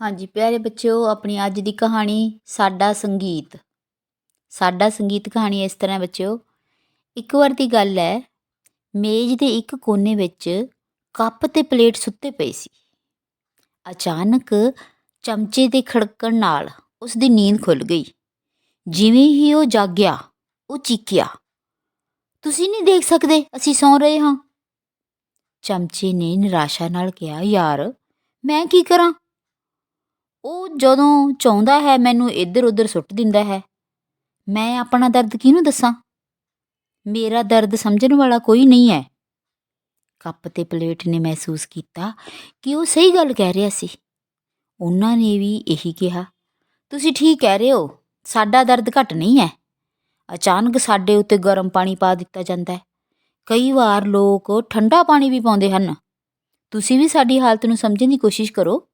ਹਾਂਜੀ, ਪਿਆਰੇ ਬੱਚਿਓ, ਆਪਣੀ ਅੱਜ ਦੀ ਕਹਾਣੀ ਸਾਡਾ ਸੰਗੀਤ। ਸਾਡਾ ਸੰਗੀਤ ਕਹਾਣੀ ਇਸ ਤਰ੍ਹਾਂ ਹੈ ਬੱਚਿਓ, ਇੱਕ ਵਾਰ ਦੀ ਗੱਲ ਹੈ, ਮੇਜ਼ ਦੇ ਇੱਕ ਕੋਨੇ ਵਿੱਚ ਕੱਪ ਤੇ ਪਲੇਟ ਸੁੱਤੇ ਪਏ ਸੀ। ਅਚਾਨਕ ਚਮਚੇ ਦੇ ਖੜਕਣ ਨਾਲ ਉਸ ਦੀ ਨੀਂਦ ਖੁੱਲ ਗਈ। ਜਿਵੇਂ ਹੀ ਉਹ ਜਾਗਿਆ, ਉਹ ਚੀਕਿਆ ਤੁਸੀਂ ਨਹੀਂ ਦੇਖ ਸਕਦੇ, ਅਸੀਂ ਸੌਂ ਰਹੇ ਹਾਂ। ਚਮਚੇ ਨੇ ਨਿਰਾਸ਼ਾ ਨਾਲ ਕਿਹਾ, ਯਾਰ, ਮੈਂ ਕੀ ਕਰਾਂ? ਉਹ ਜਦੋਂ ਚਾਹੁੰਦਾ ਹੈ ਮੈਨੂੰ ਇੱਧਰ ਉੱਧਰ ਸੁੱਟ ਦਿੰਦਾ ਹੈ, ਮੈਂ ਆਪਣਾ ਦਰਦ ਕਿਹਨੂੰ ਦੱਸਾਂ? ਮੇਰਾ ਦਰਦ ਸਮਝਣ ਵਾਲਾ ਕੋਈ ਨਹੀਂ ਹੈ। ਕੱਪ ਤੇ ਪਲੇਟ ਨੇ ਮਹਿਸੂਸ ਕੀਤਾ ਕਿ ਉਹ ਸਹੀ ਗੱਲ ਕਹਿ ਰਿਹਾ ਸੀ। ਉਹਨਾਂ ਨੇ ਵੀ ਇਹੀ ਕਿਹਾ, ਤੁਸੀਂ ਠੀਕ ਕਹਿ ਰਹੇ ਹੋ, ਸਾਡਾ ਦਰਦ ਘਟ ਨਹੀਂ ਹੈ। ਅਚਾਨਕ ਸਾਡੇ ਉੱਤੇ ਗਰਮ ਪਾਣੀ ਪਾ ਦਿੱਤਾ ਜਾਂਦਾ ਹੈ। ਕਈ ਵਾਰ ਲੋਕ ਠੰਡਾ ਪਾਣੀ ਵੀ ਪਾਉਂਦੇ ਹਨ। ਤੁਸੀਂ ਵੀ ਸਾਡੀ ਹਾਲਤ ਨੂੰ ਸਮਝਣ ਦੀ ਕੋਸ਼ਿਸ਼ ਕਰੋ।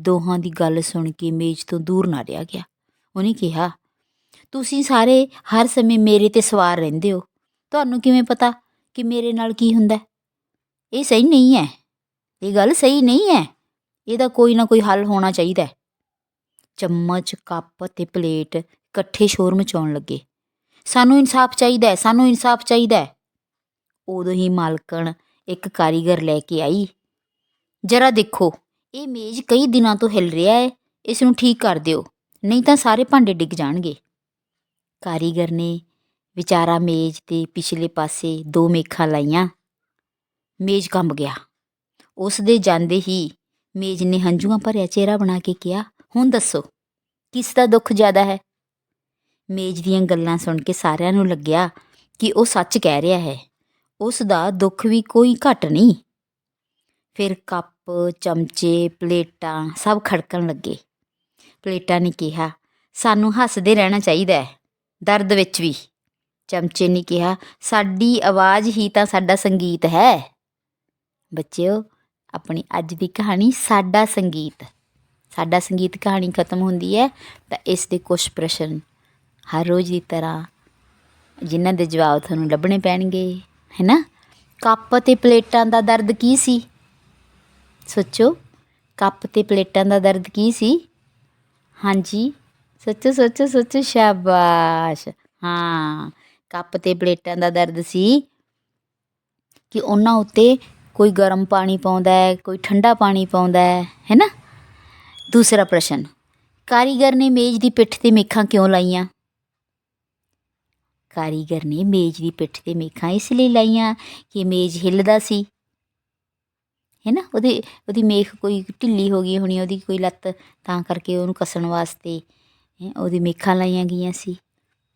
ਦੋਹਾਂ ਦੀ ਗੱਲ ਸੁਣ ਕੇ ਮੇਜ਼ ਤੋਂ ਦੂਰ ਨਾ ਰਿਹਾ ਗਿਆ। ਉਹਨੇ ਕਿਹਾ, ਤੁਸੀਂ ਸਾਰੇ ਹਰ ਸਮੇਂ ਮੇਰੇ ਤੇ ਸਵਾਰ ਰਹਿੰਦੇ ਹੋ। ਤੁਹਾਨੂੰ ਕਿਵੇਂ ਪਤਾ ਕਿ ਮੇਰੇ ਨਾਲ ਕੀ ਹੁੰਦਾ ਇਹ ਸਹੀ ਨਹੀਂ ਹੈ। ਇਹ ਗੱਲ ਸਹੀ ਨਹੀਂ ਹੈ। ਇਹਦਾ ਕੋਈ ਨਾ ਕੋਈ ਹੱਲ ਹੋਣਾ ਚਾਹੀਦਾ ਹੈ। ਚਮਚ, ਕੱਪ ਤੇ ਪਲੇਟ ਇਕੱਠੇ ਸ਼ੋਰ ਮਚਾਉਣ ਲੱਗੇ। ਸਾਨੂੰ ਇਨਸਾਫ ਚਾਹੀਦਾ ਹੈ, ਸਾਨੂੰ ਇਨਸਾਫ ਚਾਹੀਦਾ ਹੈ। ਉਦੋਂ ਹੀ ਮਾਲਕਣ ਇੱਕ ਕਾਰੀਗਰ ਲੈ ਕੇ ਆਈ। ਜਰਾ ਦੇਖੋ ਇਹ ਮੇਜ਼ ਕਈ ਦਿਨਾਂ ਤੋਂ ਹਿਲ ਰਿਹਾ ਹੈ ਇਸ ਨੂੰ ਠੀਕ ਕਰ ਦਿਓ, ਨਹੀਂ ਤਾਂ ਸਾਰੇ ਭਾਂਡੇ ਡਿੱਗ ਜਾਣਗੇ। ਕਾਰੀਗਰ ਨੇ ਵਿਚਾਰਾ ਮੇਜ਼ ਦੇ ਪਿਛਲੇ ਪਾਸੇ ਦੋ ਮੇਖਾਂ ਲਾਈਆਂ। ਮੇਜ਼ ਕੰਬ ਗਿਆ। ਉਸ ਦੇ ਜਾਂਦੇ ਹੀ ਮੇਜ਼ ਨੇ ਹੰਝੂਆਂ ਭਰਿਆ ਚਿਹਰਾ ਬਣਾ ਕੇ ਕਿਹਾ, ਹੁਣ ਦੱਸੋ, ਕਿਸ ਦਾ ਦੁੱਖ ਜ਼ਿਆਦਾ ਹੈ? ਮੇਜ਼ ਦੀਆਂ ਗੱਲਾਂ ਸੁਣ ਕੇ ਸਾਰਿਆਂ ਨੂੰ ਲੱਗਿਆ ਕਿ ਉਹ ਸੱਚ ਕਹਿ ਰਿਹਾ ਹੈ। ਉਸ ਦਾ ਦੁੱਖ ਵੀ ਕੋਈ ਘਟ ਨਹੀਂ। ਫਿਰ ਕੱਪ ਕੱਪ ਚਮਚੇ, ਪਲੇਟਾਂ ਸਭ ਖੜਕਣ ਲੱਗੇ। ਪਲੇਟਾਂ ਨੇ ਕਿਹਾ, ਸਾਨੂੰ ਹੱਸਦੇ ਰਹਿਣਾ ਚਾਹੀਦਾ ਹੈ, ਦਰਦ ਵਿੱਚ ਵੀ। ਚਮਚੇ ਨੇ ਕਿਹਾ, ਸਾਡੀ ਆਵਾਜ਼ ਹੀ ਤਾਂ ਸਾਡਾ ਸੰਗੀਤ ਹੈ। ਬੱਚਿਓ, ਆਪਣੀ ਅੱਜ ਦੀ ਕਹਾਣੀ ਸਾਡਾ ਸੰਗੀਤ। ਸਾਡਾ ਸੰਗੀਤ ਕਹਾਣੀ ਖਤਮ ਹੁੰਦੀ ਹੈ ਤਾਂ ਇਸ ਦੇ ਕੁਝ ਪ੍ਰਸ਼ਨ ਹਰ ਰੋਜ਼ ਦੀ ਤਰ੍ਹਾਂ ਜਿਨ੍ਹਾਂ ਦੇ ਜਵਾਬ ਤੁਹਾਨੂੰ ਲੱਭਣੇ ਪੈਣਗੇ ਹੈਨਾ ਕੱਪ ਤੇ ਪਲੇਟਾਂ ਦਾ ਦਰਦ ਕੀ ਸੀ? ਸੋਚੋ, ਕੱਪ ਤੇ ਪਲੇਟਾਂ ਦਾ ਦਰਦ ਕੀ ਸੀ? ਹਾਂਜੀ, ਸੋਚੋ ਸੋਚੋ ਸੋਚੋ, ਸ਼ਾਬਾਸ਼। ਹਾਂ, ਕੱਪ ਤੇ ਪਲੇਟਾਂ ਦਾ ਦਰਦ ਸੀ ਕਿ ਉਹਨਾਂ ਉੱਤੇ ਕੋਈ ਗਰਮ ਪਾਣੀ ਪਾਉਂਦਾ ਹੈ, ਕੋਈ ਠੰਡਾ ਪਾਣੀ ਪਾਉਂਦਾ ਹੈ ਹੈਨਾ ਦੂਸਰਾ ਪ੍ਰਸ਼ਨ, ਕਾਰੀਗਰ ਨੇ ਮੇਜ਼ ਦੀ ਪਿੱਠ ਤੇ ਮੇਖਾਂ ਕਿਉਂ ਲਾਈਆਂ? ਕਾਰੀਗਰ ਨੇ ਮੇਜ਼ ਦੀ ਪਿੱਠ ਤੇ ਮੇਖਾਂ ਇਸ ਲਈ ਲਾਈਆਂ ਕਿ ਮੇਜ਼ ਹਿੱਲਦਾ ਸੀ। ਹੈ ਨਾ ਉਹਦੀ ਉਹਦੀ ਮੇਖ ਕੋਈ ਢਿੱਲੀ ਹੋ ਗਈ ਹੋਣੀ, ਉਹਦੀ ਕੋਈ ਲੱਤ, ਤਾਂ ਕਰਕੇ ਉਹਨੂੰ ਕੱਸਣ ਵਾਸਤੇ ਉਹਦੀ ਮੇਖਾਂ ਲਾਈਆਂ ਗਈਆਂ ਸੀ।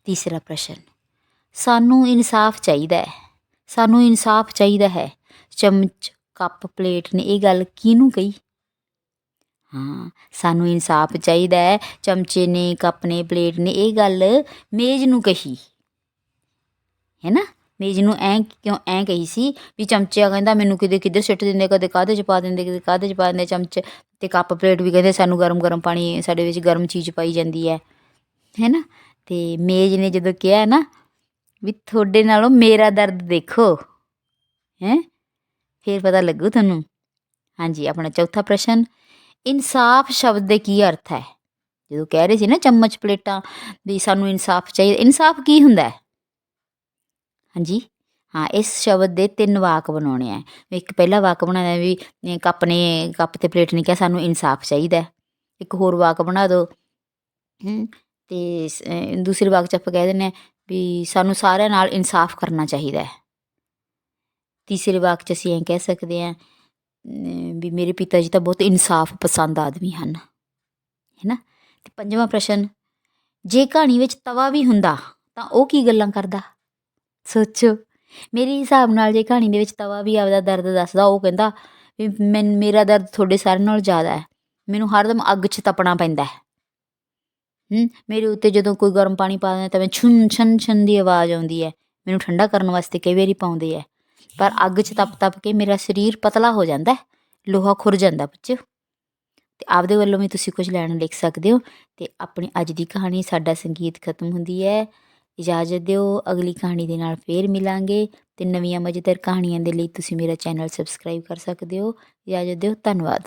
ਤੀਸਰਾ ਪ੍ਰਸ਼ਨ, ਸਾਨੂੰ ਇਨਸਾਫ ਚਾਹੀਦਾ ਹੈ। ਸਾਨੂੰ ਇਨਸਾਫ ਚਾਹੀਦਾ ਹੈ। ਚਮਚ, ਕੱਪ, ਪਲੇਟ ਨੇ ਇਹ ਗੱਲ ਕਿਹਨੂੰ ਕਹੀ? ਹਾਂ, ਸਾਨੂੰ ਇਨਸਾਫ ਚਾਹੀਦਾ ਹੈ। ਚਮਚੇ ਨੇ, ਕੱਪ ਨੇ, ਪਲੇਟ ਨੇ, ਇਹ ਗੱਲ ਮੇਜ਼ ਨੂੰ ਕਹੀ। ਹੈ ਨਾ ਮੇਜ਼ ਨੂੰ ਐਂ ਕਿਉਂ ਐਂ ਕਹੀ ਸੀ ਵੀ ਚਮਚਾ ਕਹਿੰਦਾ ਮੈਨੂੰ ਕਿਤੇ ਕਿੱਧਰ ਸਿੱਟ ਦਿੰਦੇ, ਕਦੇ ਕਾਹਦੇ 'ਚ ਪਾ ਦਿੰਦੇ, ਕਦੇ ਕਾਹਦੇ 'ਚ ਪਾ ਦਿੰਦੇ ਚਮਚ ਤੇ ਕੱਪ ਪਲੇਟ ਵੀ ਕਹਿੰਦੇ ਸਾਨੂੰ ਗਰਮ ਗਰਮ ਪਾਣੀ ਸਾਡੇ ਵਿੱਚ ਗਰਮ ਚੀਜ਼ ਪਾਈ ਜਾਂਦੀ ਹੈ ਹੈ ਨਾ ਤੇ ਮੇਜ਼ ਨੇ ਜਦੋਂ ਕਿਹਾ ਨਾ ਵੀ ਤੁਹਾਡੇ ਨਾਲੋਂ ਮੇਰਾ ਦਰਦ ਦੇਖੋ, ਹੈ? ਫਿਰ ਪਤਾ ਲੱਗੂ ਤੁਹਾਨੂੰ। ਹਾਂਜੀ, ਆਪਣਾ ਚੌਥਾ ਪ੍ਰਸ਼ਨ, ਇਨਸਾਫ ਸ਼ਬਦ ਦੇ ਕੀ ਅਰਥ ਹੈ? ਜਦੋਂ ਕਹਿ ਰਹੇ ਸੀ ਨਾ ਚਮਚ ਪਲੇਟਾਂ ਵੀ ਸਾਨੂੰ ਇਨਸਾਫ ਚਾਹੀਦਾ, ਇਨਸਾਫ ਕੀ ਹੁੰਦਾ ਹੈ? ਹਾਂਜੀ। ਹਾਂ ਇਸ ਸ਼ਬਦ ਦੇ ਤਿੰਨ ਵਾਕ ਬਣਾਉਣੇ ਆ। ਇੱਕ ਪਹਿਲਾ ਵਾਕ ਬਣਾਉਣਾ ਵੀ ਕੱਪ ਨੇ ਕੱਪ ਤੇ ਪਲੇਟ ਨੇ ਕਿਹਾ ਸਾਨੂੰ ਇਨਸਾਫ ਚਾਹੀਦਾ ਇੱਕ ਹੋਰ ਵਾਕ ਬਣਾ ਦਿਓ ਹਮ, ਤੇ ਦੂਸਰੇ ਵਾਕ 'ਚ ਆਪਾਂ ਕਹਿ ਦਿੰਦੇ ਹਾਂ ਵੀ ਸਾਨੂੰ ਸਾਰਿਆਂ ਨਾਲ ਇਨਸਾਫ ਕਰਨਾ ਚਾਹੀਦਾ ਹੈ। ਤੀਸਰੇ ਵਾਕ 'ਚ ਅਸੀਂ ਐਂ ਕਹਿ ਸਕਦੇ ਹਾਂ ਵੀ ਮੇਰੇ ਪਿਤਾ ਜੀ ਤਾਂ ਬਹੁਤ ਇਨਸਾਫ ਪਸੰਦ ਆਦਮੀ ਹਨ। ਹੈ ਨਾ ਤੇ ਪੰਜਵਾਂ ਪ੍ਰਸ਼ਨ ਜੇ ਕਹਾਣੀ ਵਿੱਚ ਤਵਾ ਵੀ ਹੁੰਦਾ ਤਾਂ ਉਹ ਕੀ ਗੱਲਾਂ ਕਰਦਾ? ਸੋਚੋ। ਮੇਰੇ ਹਿਸਾਬ ਨਾਲ ਜੇ ਕਹਾਣੀ ਦੇ ਵਿੱਚ ਤਵਾ ਵੀ ਆਪਦਾ ਦਰਦ ਦੱਸਦਾ, ਉਹ ਕਹਿੰਦਾ ਵੀ ਮੈਨ, ਮੇਰਾ ਦਰਦ ਤੁਹਾਡੇ ਸਾਰਿਆਂ ਨਾਲੋਂ ਜ਼ਿਆਦਾ ਹੈ। ਮੈਨੂੰ ਹਰਦਮ ਅੱਗ 'ਚ ਤਪਣਾ ਪੈਂਦਾ ਹੈ। ਹੂੰ, ਮੇਰੇ ਉੱਤੇ ਜਦੋਂ ਕੋਈ ਗਰਮ ਪਾਣੀ ਪਾ ਦਿੰਦਾ ਤਾਂ ਮੈਂ ਛੁੰ ਛਨ ਛਨ ਦੀ ਆਵਾਜ਼ ਆਉਂਦੀ ਹੈ। ਮੈਨੂੰ ਠੰਡਾ ਕਰਨ ਵਾਸਤੇ ਕਈ ਵਾਰੀ ਪਾਉਂਦੇ ਹੈ। ਪਰ ਅੱਗ 'ਚ ਤਪ ਤਪ ਕੇ ਮੇਰਾ ਸਰੀਰ ਪਤਲਾ ਹੋ ਜਾਂਦਾ ਲੋਹਾ ਖੁਰ ਜਾਂਦਾ ਬੱਚਿਓ। ਤੇ ਆਪਦੇ ਵੱਲੋਂ ਵੀ ਤੁਸੀਂ ਕੁਝ ਲੈਣ ਲਿਖ ਸਕਦੇ ਹੋ। ਤੇ ਆਪਣੀ ਅੱਜ ਦੀ ਕਹਾਣੀ ਸਾਡਾ ਸੰਗੀਤ ਖਤਮ ਹੁੰਦੀ ਹੈ। ਇਜਾਜ਼ਤ ਦਿਓ। ਅਗਲੀ ਕਹਾਣੀ ਦੇ ਨਾਲ ਫੇਰ ਮਿਲਾਂਗੇ ਤੇ ਨਵੀਆਂ ਮਜ਼ੇਦਾਰ ਕਹਾਣੀਆਂ ਦੇ ਲਈ ਤੁਸੀਂ ਮੇਰਾ ਚੈਨਲ ਸਬਸਕ੍ਰਾਈਬ ਕਰ ਸਕਦੇ ਹੋ। ਇਜਾਜ਼ਤ ਦਿਓ। ਧੰਨਵਾਦ।